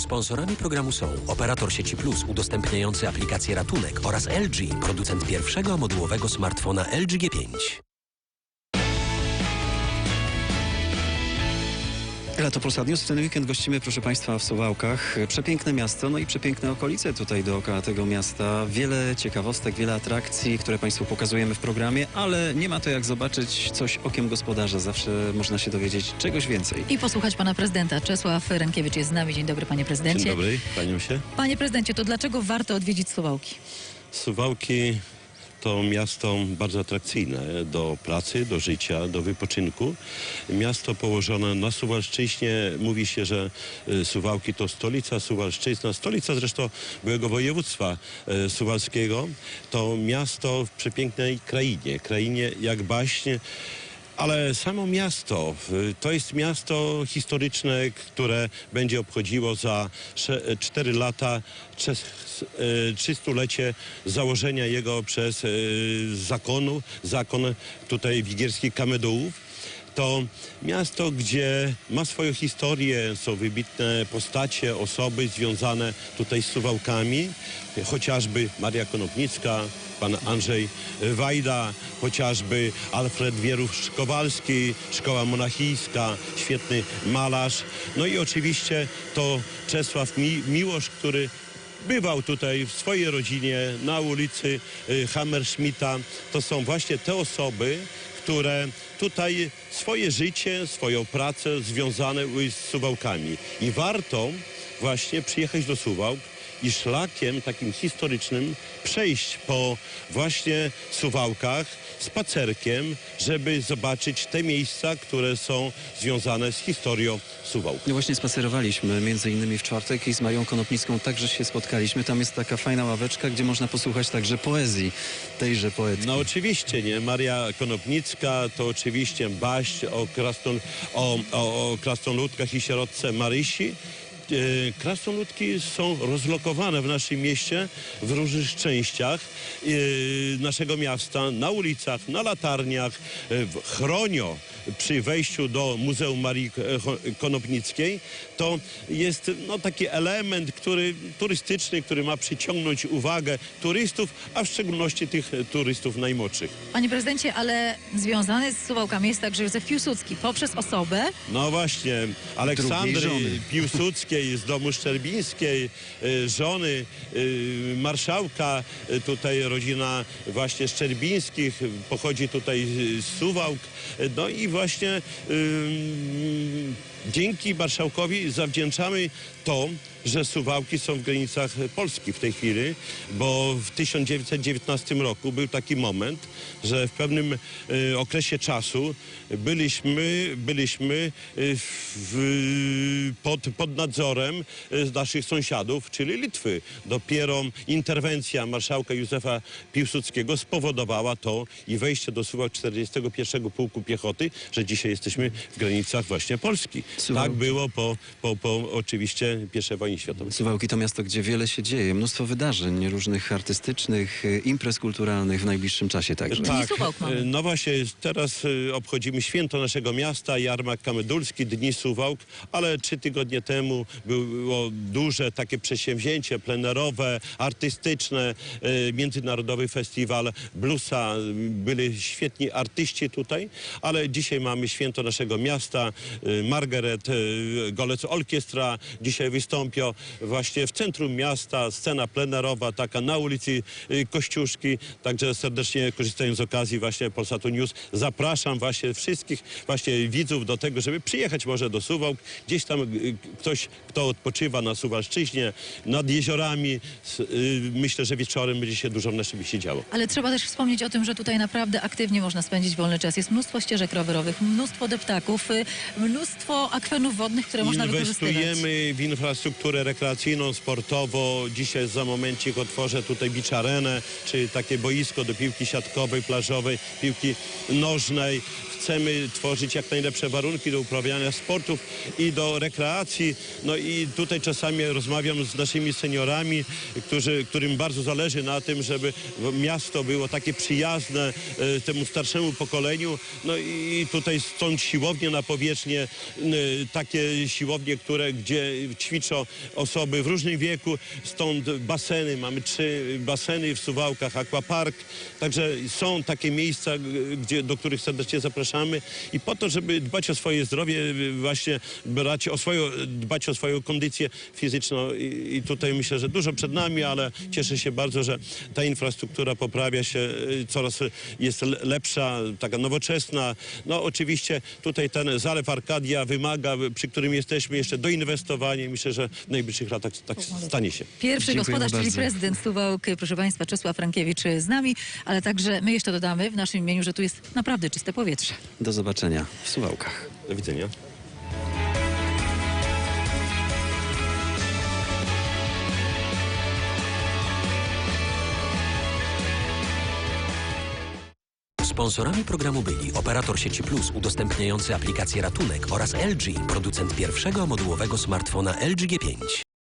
Sponsorami programu są operator sieci Plus udostępniający aplikację Ratunek oraz LG, producent pierwszego modułowego smartfona LG G5. Lato Polsat News. W ten weekend gościmy, proszę Państwa, w Suwałkach. Przepiękne miasto, no i przepiękne okolice tutaj dookoła tego miasta. Wiele ciekawostek, wiele atrakcji, które Państwu pokazujemy w programie, ale nie ma to jak zobaczyć coś okiem gospodarza. Zawsze można się dowiedzieć czegoś więcej. I posłuchać pana prezydenta. Czesław Rękiewicz jest z nami. Dzień dobry, panie prezydencie. Dzień dobry, panią się. Panie prezydencie, to dlaczego warto odwiedzić Suwałki? Suwałki to miasto bardzo atrakcyjne do pracy, do życia, do wypoczynku. Miasto położone na Suwalszczyźnie. Mówi się, że y, Suwałki to stolica Suwalszczyzna, stolica zresztą byłego województwa y, suwalskiego. To miasto w przepięknej krainie, krainie jak baśnie. Ale samo miasto, to jest miasto historyczne, które będzie obchodziło za 4 lata trze- y, 300-lecie założenia jego przez y, zakonu, zakon tutaj wigierskich Kamedułów. To miasto, gdzie ma swoją historię, są wybitne postacie, osoby związane tutaj z Suwałkami, chociażby Maria Konopnicka, pan Andrzej Wajda, chociażby Alfred Wierusz-Kowalski, Szkoła Monachijska, świetny malarz. No i oczywiście to Czesław Mi Miłosz, który bywał tutaj w swojej rodzinie na ulicy y, Hammerschmidta. To są właśnie te osoby, które tutaj swoje życie, swoją pracę związane były z Suwałkami. I warto właśnie przyjechać do Suwałk i szlakiem takim historycznym przejść po właśnie Suwałkach spacerkiem, żeby zobaczyć te miejsca, które są związane z historią Suwałk. No właśnie spacerowaliśmy między innymi w czwartek i z Marią Konopnicką także się spotkaliśmy. Tam jest taka fajna ławeczka, gdzie można posłuchać także poezji tejże poetki. No oczywiście, nie? Maria Konopnicka to oczywiście baść o, krasnol, o, o, o krasnoludkach i sierotce Marysi. E, Krasnoludki są rozlokowane w naszym mieście w różnych częściach e, naszego miasta, na ulicach, na latarniach, e, w Chronio przy wejściu do Muzeum Marii Konopnickiej. To jest no, taki element który, turystyczny, który ma przyciągnąć uwagę turystów, a w szczególności tych turystów najmłodszych. Panie prezydencie, ale związany z Suwałkami jest także Józef Piłsudski. Poprzez osobę No właśnie, Aleksandry żony. Piłsudskiej z domu Szczerbińskiej, y, żony y, marszałka, y, tutaj rodzina właśnie Szczerbińskich, pochodzi tutaj z Suwałk. No i właśnie dzięki marszałkowi zawdzięczamy to, że Suwałki są w granicach Polski w tej chwili, bo w 1919 roku był taki moment, że w pewnym okresie czasu byliśmy, byliśmy w, pod, pod nadzorem y, naszych sąsiadów, czyli Litwy. Dopiero interwencja marszałka Józefa Piłsudskiego spowodowała to i wejście do Suwałk 41 Pułku Piechoty, że dzisiaj jesteśmy w granicach właśnie Polski. Suwałki. Tak było po, po, po oczywiście I wojnie światowej. Suwałki to miasto, gdzie wiele się dzieje, mnóstwo wydarzeń różnych artystycznych, y, imprez kulturalnych w najbliższym czasie także. Mamy. e, no właśnie, teraz obchodzimy święto naszego miasta, Jarmark Kamedulski, Dni Suwałk, ale trzy tygodnie temu było duże takie przedsięwzięcie plenerowe, artystyczne, e, Międzynarodowy Festiwal Bluesa. Byli świetni artyści tutaj, ale dzisiaj mamy święto naszego miasta. E, Margaret e, Golec Orkiestra dzisiaj wystąpią właśnie w centrum miasta, scena plenerowa taka na ulicy Kościuszki. Także serdecznie korzystając z okazji właśnie Polsatu News zapraszam właśnie wszystkich właśnie widzów do tego, żeby przyjechać może do Suwałk. Gdzieś tam y, ktoś, kto odpoczywa na Suwalszczyźnie, nad jeziorami. Y, Myślę, że wieczorem będzie się dużo w naszym mieście działo. Ale trzeba też wspomnieć o tym, że tutaj naprawdę aktywnie można spędzić wolny czas. Jest mnóstwo ścieżek rowerowych, mnóstwo deptaków, y, mnóstwo akwenów wodnych, które można wykorzystywać. Inwestujemy w infrastrukturę rekreacyjną, sportowo. Dzisiaj za momencik otworzę tutaj Beach Arenę, czy takie boisko do piłki siatkowej, plażowej, piłki nożnej. Chcemy tworzyć jak najlepsze warunki do uprawiania sportów i do rekreacji. No i tutaj czasami rozmawiam z naszymi seniorami, którzy, którym bardzo zależy na tym, żeby miasto było takie przyjazne e, temu starszemu pokoleniu. No i tutaj stąd siłownie na powierzchnię, n- takie siłownie, które, gdzie ćwiczą osoby w różnym wieku, stąd baseny, mamy trzy baseny w Suwałkach, aquapark, także są takie miejsca, gdzie, do których serdecznie zapraszamy i po to, żeby dbać o swoje zdrowie, y, właśnie brać o swoją, dbać o swoją kondycję fizyczną i, i tutaj myślę, że dużo przed nami, ale cieszę się bardzo, że ta infrastruktura poprawia się, y, coraz jest le- lepsza, taka nowoczesna. No oczywiście tutaj ten zalew Arkadia wymaga, przy którym jesteśmy jeszcze doinwestowanie. Myślę, że w najbliższych latach tak stanie się. Pierwszy gospodarz, czyli prezydent Suwałk, proszę Państwa, Czesław Frankiewicz z nami, ale także my jeszcze dodamy w naszym imieniu, że tu jest naprawdę czyste powietrze. Do zobaczenia w Suwałkach. Do widzenia. Sponsorami programu byli operator sieci Plus udostępniający aplikację Ratunek oraz LG, producent pierwszego modułowego smartfona LG G5.